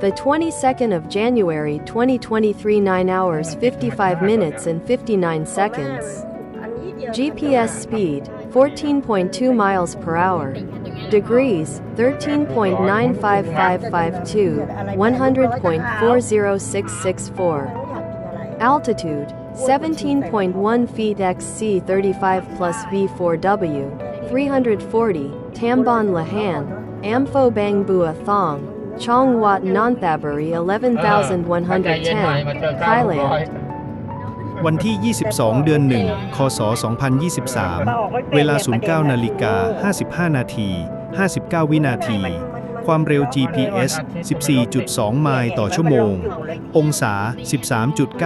The 22nd of January 2023 9 hours 55 minutes and 59 seconds. GPS speed 14.2 miles per hour. Degrees 13.95552 100.40664. Altitude 17.1 feet XC 35 plus V4W 340 Tambon Lahan Ampho Bang Bua Thong Chong Wat Nonthaburi 11110 Thailand วันที่ 22 เดือน 1 คศ 2023 เวลา 09 นาฬิกา 55 นาที 59 วินาที ความเร็ว GPS 14.2 ไมล์ต่อชั่วโมง องศา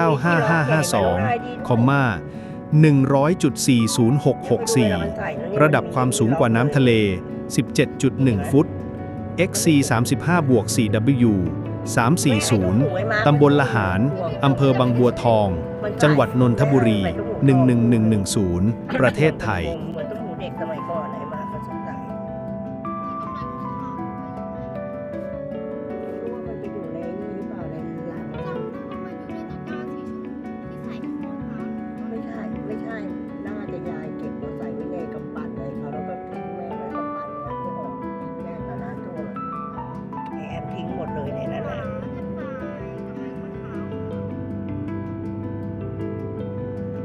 13.95552 คอมมา100.40664 ระดับความสูงกว่าน้ำทะเล 17.1 ฟุต XC 35บวก 4W 340 ตำบลละหาร อำเภอบางบัวทอง จังหวัดนนทบุรี 11110 ประเทศไทย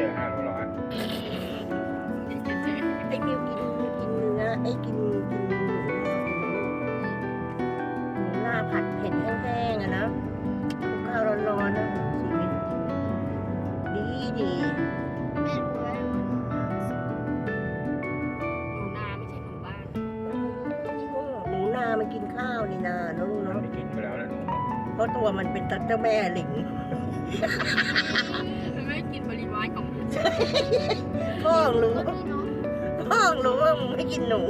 จอห้าโลร้อยไอ้มิวกินกินเนื้อไอ้กินกินหมูหมูหน้าผัดเผ็ดแห้งๆอะนะข้าวร้อนๆนะชีวิตดีดีหนูนามันกินข้าวนี่นาเนอะลูกมันเนาะไปกินไปแล้วนะหนูเพราะตัวมันเป็นเจ้าแม่หลิงไม่กินปริมาณของ พ่อรู้พ่อรู้ว่ามึงไม่กินหนู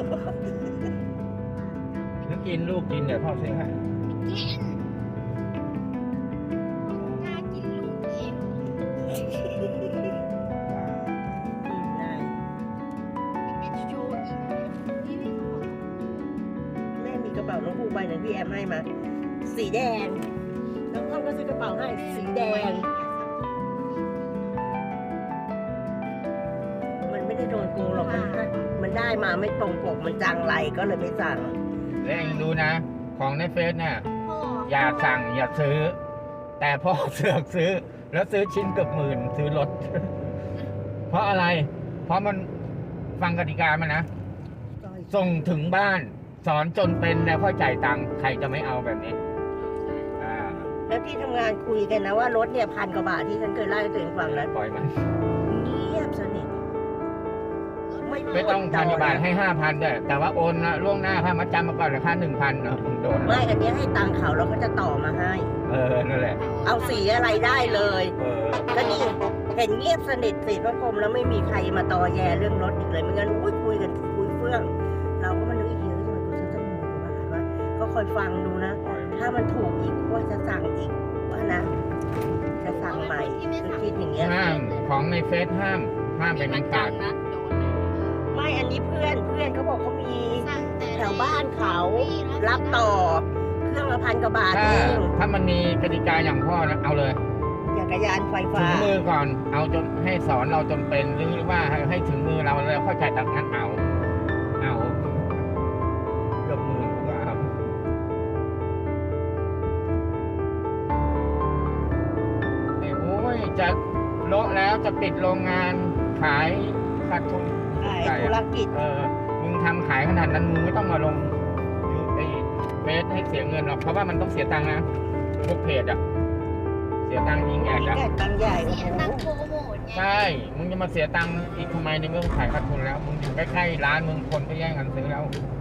นึกกินลูกกินเดี๋ยวพ่อซื้อให้กินกล้ากินลูกเองได้เป็นโชว์อีกที่ไม่ขอแม่มีกระเป๋าน้องภูใบหนึ่งที่แอมให้มา สีแดงน้องพ่อก็ซื้อกระเป๋าให้สีแดง ไม่ได้โดนโกงหรอกมันได้มันได้มาไม่ตรงปกมันจังไรก็เลยไม่สั่งแล้วเองดูนะ ของในเฟซเนี่ยพ่ออย่าสั่งอย่าซื้อ แต่พ่อเสือกซื้อ แล้วซื้อชิ้นเกือบหมื่นซื้อรถ เพราะอะไร เพราะมันฟังกติกามันนะ ส่งถึงบ้าน สอนจนเป็นแล้วค่อยจ่ายตังค์ใครจะไม่เอาแบบนี้อ่าแล้วที่ทำงานคุยกันนะว่ารถเนี่ยพันกว่าบาทที่ฉันเคยเล่าให้ตัวเองฟังแล้วปล่อยมันเงียบสนิท ไม่ต้องพันกว่าบาทให้ห้าพันด้วยแต่ว่าโอนนะล่วงหน้าค่ามัดจำมาก่อนราคาหนึ่งพันนะมึงโดนไม่อันนี้ให้ตังค์เขาแล้วก็จะต่อมาให้ เออนั่นแหละเอาสีอะไรได้เลยเออก็นี่เห็นเงียบสนิทสีพระพรหมแล้วไม่มีใครมาตอแยเรื่องรถอีกเลยไม่งั้นอุ้ยคุยกันคุยเฟื่อง เราก็มานึกอีกทีว่าทำไมกูซื้อตั้งหมื่นกว่าบาทวะก็คอยฟังดูนะปล่อยถ้ามันถูกอีกว่าจะสั่งอีกว่านะ จะสั่งใหม่คือคิดอย่างเงี้ยห้ามของในเฟซห้ามห้ามเป็นอันขาด นะโดน ไม่อันนี้เพื่อนเพื่อนเขาบอกเขามีสั่งแต่แถวบ้านเขารับต่อเครื่องละพันกว่าบาทถ้าเองถ้ามันมีกติกาอย่างพ่อนะเอาเลยจักรยานไฟถึฟ้างมือก่อนเอาจนให้สอนเราจนเป็นหรือว่าให้ให้ถึงมือเราแล้วค่อยจ่ายตังค์นั้นเอา เอาเกือบหมื่นกว่าครับไอ้โอ้ยจะโละแล้วจะปิดโรงงานขายขาดทุน ขายธุรกิจ เออ มึงทำขายขนาดนั้นมึงไม่ต้องมาลงยูไอเฟซให้เสียเงินหรอก เพราะว่ามันต้องเสียตังค์นะพวกเพจอะเสียตังค์ยิงแอดอะ แก่ตังค์ใหญ่โอ้เสียโหตังค์โปรโมทไงใช่ มึงจะมาเสียตังค์อีกทำไมในเมื่อมึงขายขาดทุนแล้ว มึงอยู่ใกล้ๆร้านมึงคนก็แย่งกันซื้อแล้วเ